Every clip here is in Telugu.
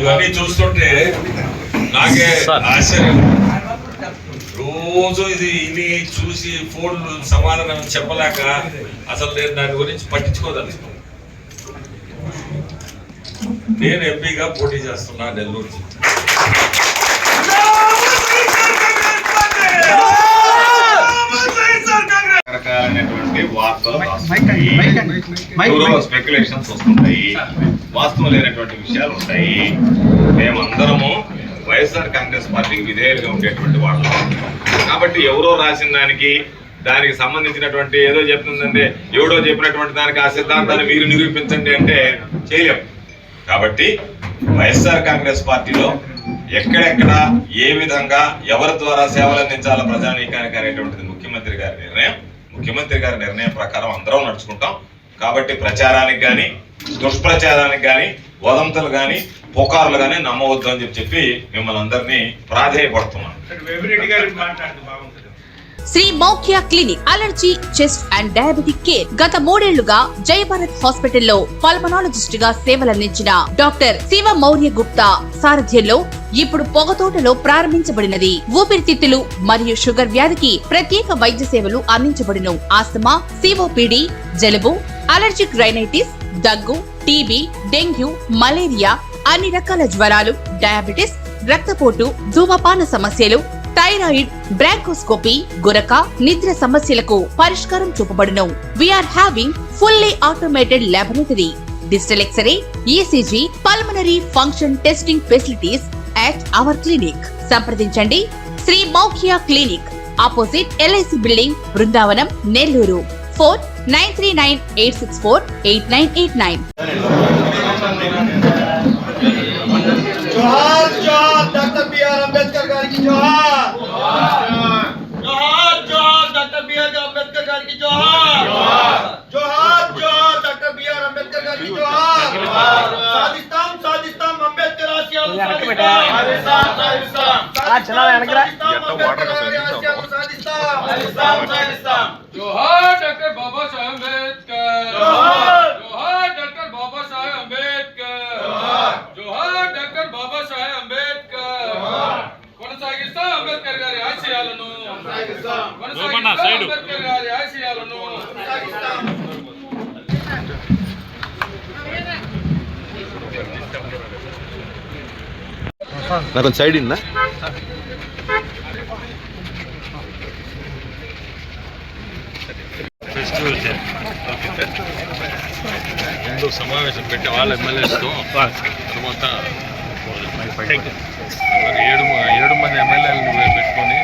ఇవన్నీ చూస్తుంటే నాకే ఆశ్చర్యం. రోజు ఇది ఇని చూసి ఫోన్లు సమాధానం చెప్పలేక అసలు నేను దాని గురించి పట్టించుకోదలుచుకున్నాను నేను ఎంపీగా పోటీ చేస్తున్నా నెల్లూరు జిల్లా. ఎవరో స్పెక్యులేషన్స్ వస్తుంటాయి. వాస్తవం లేనటువంటి విషయాలు ఉంటాయి. మేమందరము వైఎస్ఆర్ కాంగ్రెస్ పార్టీకి విధేయులుగా ఉండేటువంటి వాళ్ళు. కాబట్టి ఎవరో రాసిన దానికి దానికి సంబంధించినటువంటి ఏదో చెప్తుందంటే ఎవడో చెప్పినటువంటి దానికి ఆ సిద్ధాంతాన్ని మీరు నిరూపించండి అంటే చేయలేం. కాబట్టి వైఎస్ఆర్ కాంగ్రెస్ పార్టీలో ఎక్కడెక్కడ ఏ విధంగా ఎవరి ద్వారా సేవలు అందించాలో ప్రజానీకానికి అనేటువంటిది ముఖ్యమంత్రి గారి నిర్ణయం. ముఖ్యమంత్రి గారి నిర్ణయం ప్రకారం అందరం నడుచుకుంటాం. కాబట్టి ప్రచారానికి కానీ దుష్ప్రచారానికి కానీ వదంతులు కానీ పుకార్లు కానీ నమ్మవద్దు అని చెప్పి చెప్పి మిమ్మల్ని అందరినీ ప్రాధేయపడుతున్నాను Shri Maukhya clinic allergy chest and diabetic care గత మూడేళ్ళుగా జయభారత్ హాస్పిటల్లో పల్మనాలజిస్ట్గా సేవలందించిన డాక్టర్ శివ మౌర్య గుప్తా సారథ్యంలో ఇప్పుడు పొగతోటలో ప్రారంభించబడినది. ఊపిరితిత్తులు మరియు షుగర్ వ్యాధికి ప్రత్యేక వైద్య సేవలు అందించబడును. ఆస్తమా సిఓపిడి జలుబు అలర్జిక్ రైనైటిస్ దగ్గు టీబీ డెంగ్యూ మలేరియా అన్ని రకాల జ్వరాలు డయాబెటిస్ రక్తపోటు ధూమపాన సమస్యలు థైరాయిడ్ బ్రాంకోస్కోపీ గురక నిద్ర సమస్యలకు పరిష్కారం చూపబడును. We're having fully automated laboratory digital x-ray ECG pulmonary function testing facilities at our clinic సంప్రదించండి. Shri Moukhiya clinic opposite LIC building Brindavanam Nellore. Four nine three nine eight six four eight nine eight nine జోహార్ జోహార్ డాక్టర్ బిఆర్ అంబేద్కర్ గారికి జోహార్ జోహార్ డాక్టర్ బిఆర్ అంబేద్కర్ గారికి జోహార్ జోహార్ జోహార్ డాక్టర్ బిఆర్ అంబేద్కర్ గారికి జోహార్ సాధిస్తాం సాధిస్తాం అంబేద్కర్ ఆశయాలు సాధిస్తాం సాధిస్తాం సాధిస్తాం అంబేద్కర్ గారి ఆశయాలు సాధిస్తాం సాధిస్తాం సాధిస్తాం जोहार डॉक्टर बाबा साहेब अम्बेडकर जोहार। जोहार डॉक्टर बाबा साहेब अम्बेडकर जोहार। जोहार డాక్టర్ బాబా సాహెబ్ అంబేద్కర్ కొనసాగిస్తాం అంబేద్కర్ గారి ఆశయాలను సాగిస్తాం కొనసాగిస్తాం అంబేద్కర్ గారి నాకు కొంచెం సైడ్ ఇందా ఫెస్టివల్ ముందు సమావేశం పెట్టి వాళ్ళ ఎమ్మెల్యేస్తో తర్వాత ఏడు ఏడు మంది ఎమ్మెల్యేలను పెట్టుకొని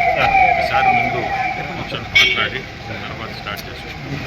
ఒకసారి ముందు కూర్చొని మాట్లాడి తర్వాత స్టార్ట్ చేసుకుంటాం